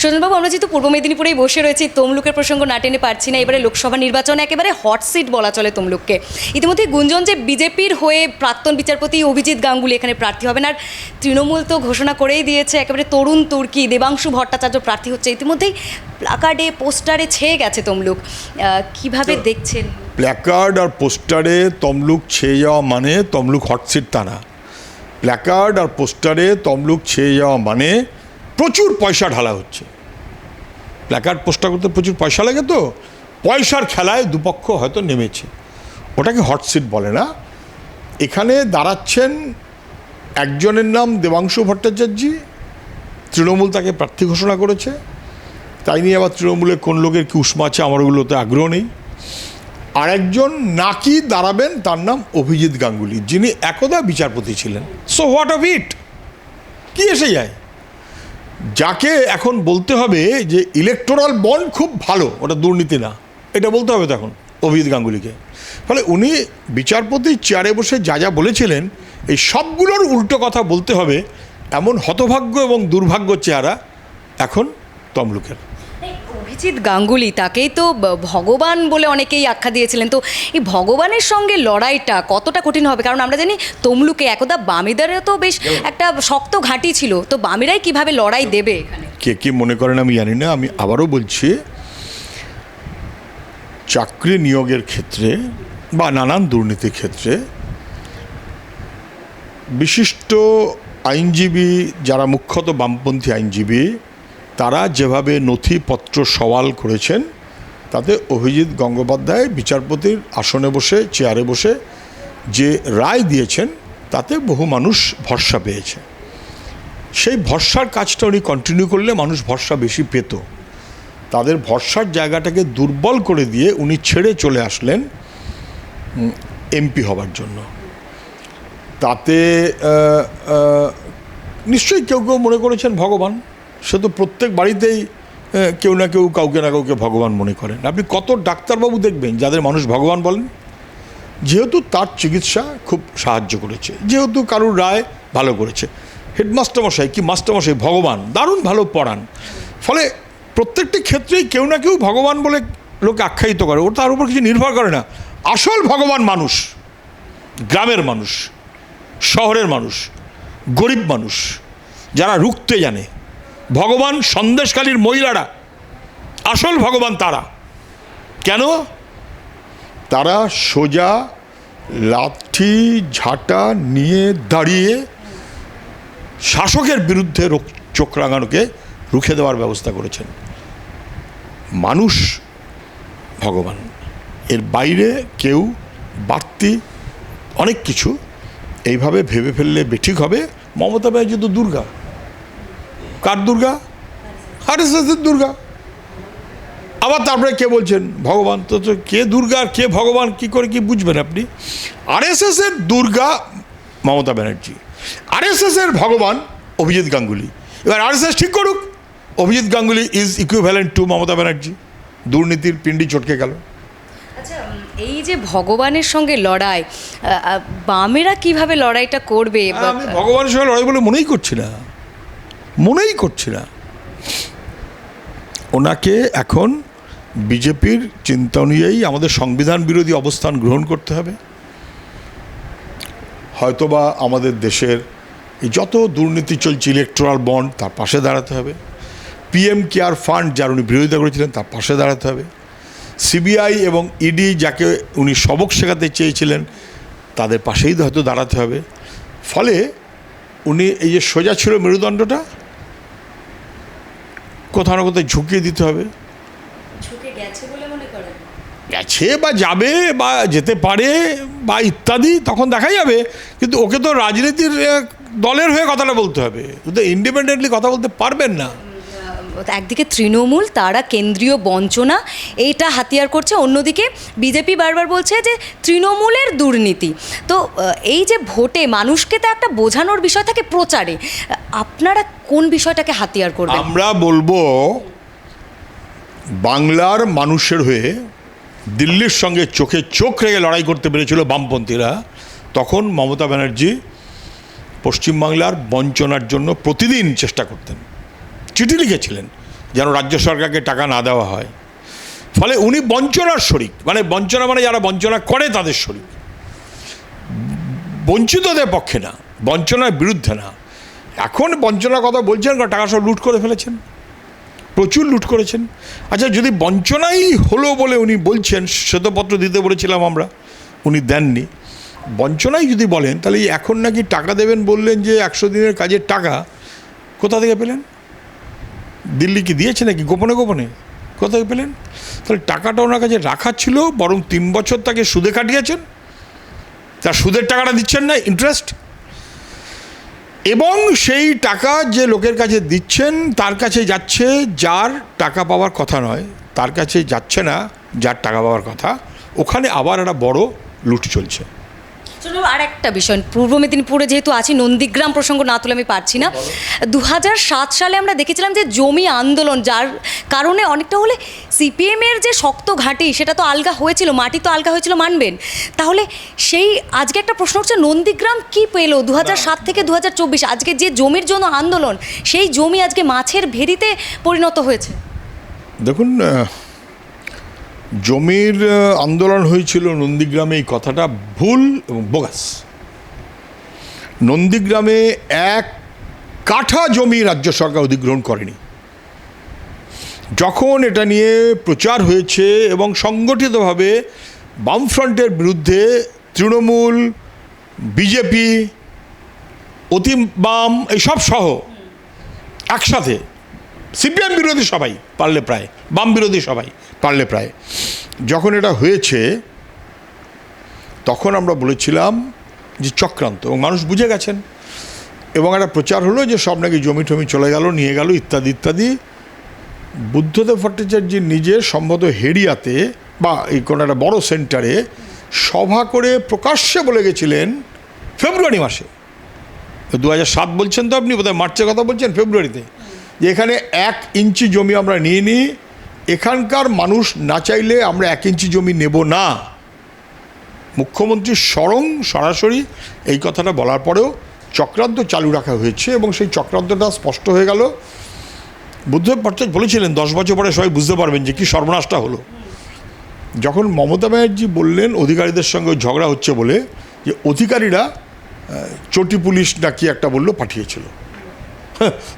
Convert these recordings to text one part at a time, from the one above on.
সুজনবাবু আমরা যেহেতু পূর্ব মেদিনীপুরেই বসে রয়েছি তমলুকের প্রসঙ্গ না টেনে পারছি না। এবারে লোকসভা নির্বাচন একেবারে হট সিট বলা চলে তমলুককে। ইতিমধ্যে গুঞ্জন যে বিজেপির হয়ে প্রাক্তন বিচারপতি অভিজিৎ গাঙ্গুলি এখানে প্রার্থী হবেন। আর তৃণমূল তো ঘোষণা করেই দিয়েছে একেবারে তরুণ তুর্কি দেবাংশু ভট্টাচার্য প্রার্থী হচ্ছে। ইতিমধ্যেই প্লাকার্ডে পোস্টারে ছেয়ে গেছে তমলুক। কীভাবে দেখছেন? প্ল্যাকার্ড আর পোস্টারে তমলুক ছেয়ে যাওয়া মানে তমলুক হটসিট তা না। প্ল্যাকার্ড আর পোস্টারে তমলুক ছেয়ে যাওয়া মানে প্রচুর পয়সা ঢালা হচ্ছে। প্ল্যাকার্ড পোস্টার করতে প্রচুর পয়সা লাগে তো, পয়সার খেলায় দুপক্ষ হয়তো নেমেছে। ওটাকে হটসিট বলে না। এখানে দাঁড়াচ্ছেন একজনের নাম দেবাংশু ভট্টাচার্যি, তৃণমূল তাকে প্রার্থী ঘোষণা করেছে। তাই নিয়ে আবার তৃণমূলে কোন লোকের কি উষ্মা আছে আমার ওগুলোতে আগ্রহ নেই। আরেকজন নাকি দাঁড়াবেন তার নাম অভিজিৎ গাঙ্গুলি, যিনি একদা বিচারপতি ছিলেন। সো হোয়াট অফ ইট কি এসে যায়? যাকে এখন বলতে হবে যে ইলেকট্রাল বন্ড খুব ভালো, ওটা দুর্নীতি না। এটা বলতে হবে তখন অভিজিৎ গাঙ্গুলিকে। ফলে উনি বিচারপতি চেয়ারে বসে যা যা বলেছিলেন, এই সবগুলোর উল্টো কথা বলতে হবে এমন হতভাগ্য এবং দুর্ভাগ্য চেহারা এখন তমলুকের। অভিজিৎ গাঙ্গুলি তাকেই তো ভগবান বলে অনেকেই আখ্যা দিয়েছিলেন। তো এই ভগবানের সঙ্গে লড়াইটা কতটা কঠিন হবে? কারণ আমরা জানি তমলুকে একদা বামিদারও তো বেশ একটা শক্ত ঘাঁটি ছিল। তো বামিরাই কীভাবে লড়াই দেবে কে কে মনে করেন আমি জানি না। আমি আবারও বলছি চাকরি নিয়োগের ক্ষেত্রে বা নানান দুর্নীতির ক্ষেত্রে বিশিষ্ট আইনজীবী যারা মুখ্যত বামপন্থী আইনজীবী তারা যেভাবে নথিপত্র সওয়াল করেছেন, তাতে অভিজিৎ গঙ্গোপাধ্যায় বিচারপতির আসনে বসে, চেয়ারে বসে যে রায় দিয়েছেন, তাতে বহু মানুষ ভরসা পেয়েছে। সেই ভরসার কাজটা উনি কন্টিনিউ করলে মানুষ ভরসা বেশি পেত। তাদের ভরসার জায়গাটাকে দুর্বল করে দিয়ে উনি ছেড়ে চলে আসলেন এমপি হবার জন্য। তাতে নিশ্চয়ই কেউ কেউ মনে করেছেন ভগবান। সে তো প্রত্যেক বাড়িতেই কেউ না কেউ, কাউকে না কাউকে ভগবান মনে করেন। আপনি কত ডাক্তারবাবু দেখবেন যাদের মানুষ ভগবান বলেন? যেহেতু তার চিকিৎসা খুব সাহায্য করেছে, যেহেতু কারুর রায় ভালো করেছে। হেডমাস্টারমশাই কি মাস্টারমশাই ভগবান, দারুণ ভালো পড়ান। ফলে প্রত্যেকটি ক্ষেত্রেই কেউ না কেউ ভগবান বলে লোকে আখ্যায়িত করে, ওর তার উপর কিছু নির্ভর করে না। আসল ভগবান মানুষ, গ্রামের মানুষ, শহরের মানুষ, গরিব মানুষ, যারা রুখতে জানে। ভগবান সন্দেশকালীর মহিলারা, আসল ভগবান তারা। কেন? তারা সোজা লাঠি, ঝাঁটা নিয়ে দাঁড়িয়ে শাসকের বিরুদ্ধে চোখ রাঙানোকে রুখে দেওয়ার ব্যবস্থা করেছেন। মানুষ ভগবান। এর বাইরে কেউ বাড়তি অনেক কিছু এইভাবে ভেবে ফেললে বেঠিক হবে। মমতা ব্যানার্জি তো দুর্গা। কার দুর্গা? আর এস দুর্গা। আবার তারপরে কে বলছেন? ভগবান। তো তো কে দুর্গা আর কে ভগবান? কি করে কি বুঝবেন আপনি? আর আরএসএসের দুর্গা মমতা ব্যানার্জি। আরএসএসের ভগবান অভিজিৎ গাঙ্গুলি। এবার আরএসএস ঠিক করুক। Abhijit Ganguly is equivalent to Mamata Banerjee. দুর্নীতির পিণ্ডি চটকে গেল। আচ্ছা এই যে ভগবানের সঙ্গে লড়াই বামেরা কীভাবে লড়াইটা করবে? ভগবানের সঙ্গে লড়াই বলে মনেই করছি না। মনেই করছি না। ওনাকে এখন বিজেপির চিন্তা অনুযায়ী আমাদের সংবিধান বিরোধী অবস্থান গ্রহণ করতে হবে। হয়তোবা আমাদের দেশের যত দুর্নীতি চলছে ইলেকট্রাল বন্ড তার পাশে দাঁড়াতে হবে। পিএম কেয়ার ফান্ড যার উনি বিরোধিতা করেছিলেন, তার পাশে দাঁড়াতে হবে। সিবিআই এবং ইডি যাকে উনি সবক শেখাতে চেয়েছিলেন, তাদের পাশেই হয়তো দাঁড়াতে হবে। ফলে উনি এই যে সোজা ছিল মেরুদণ্ডটা কোথাও না কোথাও ঝুঁকিয়ে দিতে হবে। গেছে বলে মনে করেন? গেছে বা যাবে বা যেতে পারে বা ইত্যাদি তখন দেখা যাবে। কিন্তু ওকে তো রাজনীতির দলের হয়ে কথাটা বলতে হবে। কিন্তু ইন্ডিপেন্ডেন্টলি কথা বলতে পারবেন না। একদিকে তৃণমূল, তারা কেন্দ্রীয় বঞ্চনা এইটা হাতিয়ার করছে। অন্যদিকে বিজেপি বারবার বলছে যে তৃণমূলের দুর্নীতি। তো এই যে ভোটে মানুষকে তো একটা বোঝানোর বিষয় থাকে প্রচারে, আপনারা কোন বিষয়টাকে হাতিয়ার করবেন? আমরা বলব, বাংলার মানুষের হয়ে দিল্লির সঙ্গে চোখে চোখ রেখে লড়াই করতে পেরেছিল বামপন্থীরা, তখন মমতা ব্যানার্জি পশ্চিমবাংলার বঞ্চনার জন্য প্রতিদিন চেষ্টা করতেন। চিঠি লিখেছিলেন যেন রাজ্য সরকারকে টাকা না দেওয়া হয়। ফলে উনি বঞ্চনার শরিক। মানে বঞ্চনা মানে যারা বঞ্চনা করে তাদের শরিক। বঞ্চিতদের পক্ষে না, বঞ্চনার বিরুদ্ধে না। এখন বঞ্চনার কথা বলছেন টাকা সব লুট করে ফেলেছেন। প্রচুর লুট করেছেন। আচ্ছা যদি বঞ্চনাই হলো বলে উনি বলছেন, শ্বেতপত্র দিতে বলেছিলাম আমরা, উনি দেননি। বঞ্চনাই যদি বলেন, তাহলে এখন নাকি টাকা দেবেন বললেন যে একশো দিনের কাজের টাকা কোথা থেকে পেলেন? দিল্লি কি দিয়েছে নাকি গোপনে গোপনে? কোথায় পেলেন? তাহলে টাকাটা ওনার কাছে রাখা ছিল, বরং তিন বছর তাকে সুদে কাটিয়েছেন। তার সুদের টাকাটা দিচ্ছেন না ইন্টারেস্ট এবং সেই টাকা যে লোকের কাছে দিচ্ছেন, তার কাছে যাচ্ছে যার টাকা পাওয়ার কথা নয়, তার কাছে যাচ্ছে না যার টাকা পাওয়ার কথা। ওখানে আবার একটা বড় লুট চলছে। চলো আর একটা বিষয়। পূর্ব মেদিনীপুরে যেহেতু আছি নন্দীগ্রাম প্রসঙ্গ না তুলে আমি পারছি না। দু সাত সালে আমরা দেখেছিলাম যে জমি আন্দোলন যার কারণে অনেকটা হলে সিপিএমের যে শক্ত ঘাঁটি সেটা তো আলগা হয়েছিল মাটি তো আলগা হয়েছিল মানবেন? তাহলে সেই আজকে একটা প্রশ্ন হচ্ছে নন্দীগ্রাম কি পেল দু সাত থেকে দু হাজার চব্বিশ? আজকে যে জমির জন্য আন্দোলন সেই জমি আজকে মাছের ভেরিতে পরিণত হয়েছে। দেখুন জমির আন্দোলন হয়েছিল নন্দীগ্রামে এই কথাটা ভুল এবং বোগাস। নন্দীগ্রামে এক কাঠা জমি রাজ্য সরকার অধিগ্রহণ করেনি। যখন এটা নিয়ে প্রচার হয়েছে এবং সংগঠিতভাবে বামফ্রন্টের বিরুদ্ধে তৃণমূল, বিজেপি অতি বাম এইসব সহ একসাথে, সিপিএম বিরোধী সবাই পারলে প্রায় বাম বিরোধী সবাই পারলে প্রায়। যখন এটা হয়েছে, তখন আমরা বলেছিলাম যে চক্রান্ত এবং মানুষ বুঝে গেছেন এবং একটা প্রচার হলো যে সব নাকি জমি টমি চলে গেল, নিয়ে গেল, ইত্যাদি ইত্যাদি। বুদ্ধদেব ভট্টাচার্য নিজে সম্ভবত হেরিয়াতে বা এই কোনো একটা বড় সেন্টারে সভা করে প্রকাশ্যে বলে গেছিলেন ফেব্রুয়ারি মাসে। দু হাজার সাত বলছেন তো আপনি, বোধহয় মার্চের কথা বলছেন ফেব্রুয়ারিতে। যে এখানে এক ইঞ্চি জমি আমরা নিয়ে নিই এখানকার মানুষ না চাইলে আমরা এক ইঞ্চি জমি নেব না। মুখ্যমন্ত্রী স্বরং সরাসরি এই কথাটা বলার পরেও চক্রান্ত চালু রাখা হয়েছে এবং সেই চক্রান্তটা স্পষ্ট হয়ে গেল। বুদ্ধদেব বলেছিলেন, দশ বছর পরে সবাই বুঝতে পারবেন যে কি সর্বনাশটা হলো। যখন মমতা ব্যানার্জি বললেন, অধিকারীদের সঙ্গে ঝগড়া হচ্ছে বলে যে অধিকারীরা চটি পুলিশ নাকি একটা বলল পাঠিয়েছিল।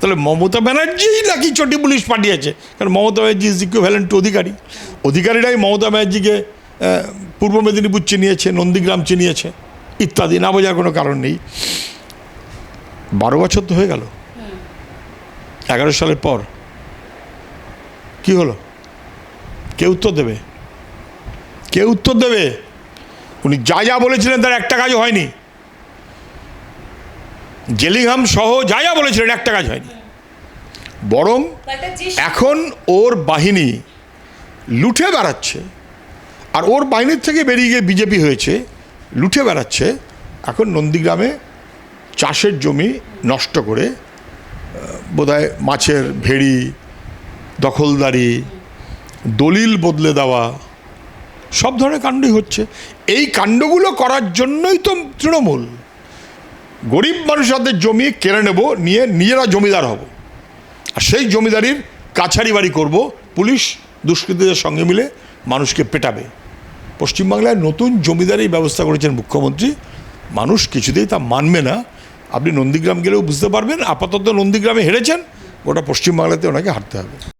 তাহলে মমতা ব্যানার্জি নাকি চটি পুলিশ পাঠিয়েছে? কারণ মমতা ব্যানার্জি ইজ ইকুইভ্যালেন্ট অধিকারী। অধিকারীরাই মমতা ব্যানার্জিকে পূর্ব মেদিনীপুর চিনিয়েছে, নন্দীগ্রাম চিনিয়েছে, ইত্যাদি। না বোঝার কোনো কারণ নেই। বারো বছর তো হয়ে গেল। এগারো সালের পর কি হলো? কে উত্তর দেবে? কে উত্তর দেবে? উনি যা যা বলেছিলেন তার একটা কাজও হয়নি। জেলিংহাম সহ যা যা বলেছিলেন, একটা কাজ হয়নি। বরং এখন ওর বাহিনী লুঠে বেড়াচ্ছে, আর ওর বাহিনীর থেকে বেরিয়ে গিয়ে বিজেপি হয়েছে, লুঠে বেড়াচ্ছে, এখন নন্দীগ্রামে চাষের জমি নষ্ট করে বোধহয় মাছের ভেড়ি, দখলদারি, দলিল বদলে দেওয়া, সব ধরনের কাণ্ডই হচ্ছে। এই কাণ্ডগুলো করার জন্যই তো তৃণমূল। গরিব মানুষদের জমি কেড়ে নেব, নিয়ে নিজেরা জমিদার হব। আর সেই জমিদারির কাছারি বাড়ি করব, পুলিশ দুষ্কৃতীদের সঙ্গে মিলে মানুষকে পেটাবে। পশ্চিমবাংলায় নতুন জমিদারি ব্যবস্থা করেছেন মুখ্যমন্ত্রী। মানুষ কিছুতেই তা মানবে না। আপনি নন্দীগ্রাম গেলেও বুঝতে পারবেন, আপাতত নন্দীগ্রামে হেরেছেন, গোটা পশ্চিমবাংলাতে ওনাকে হারতে হবে।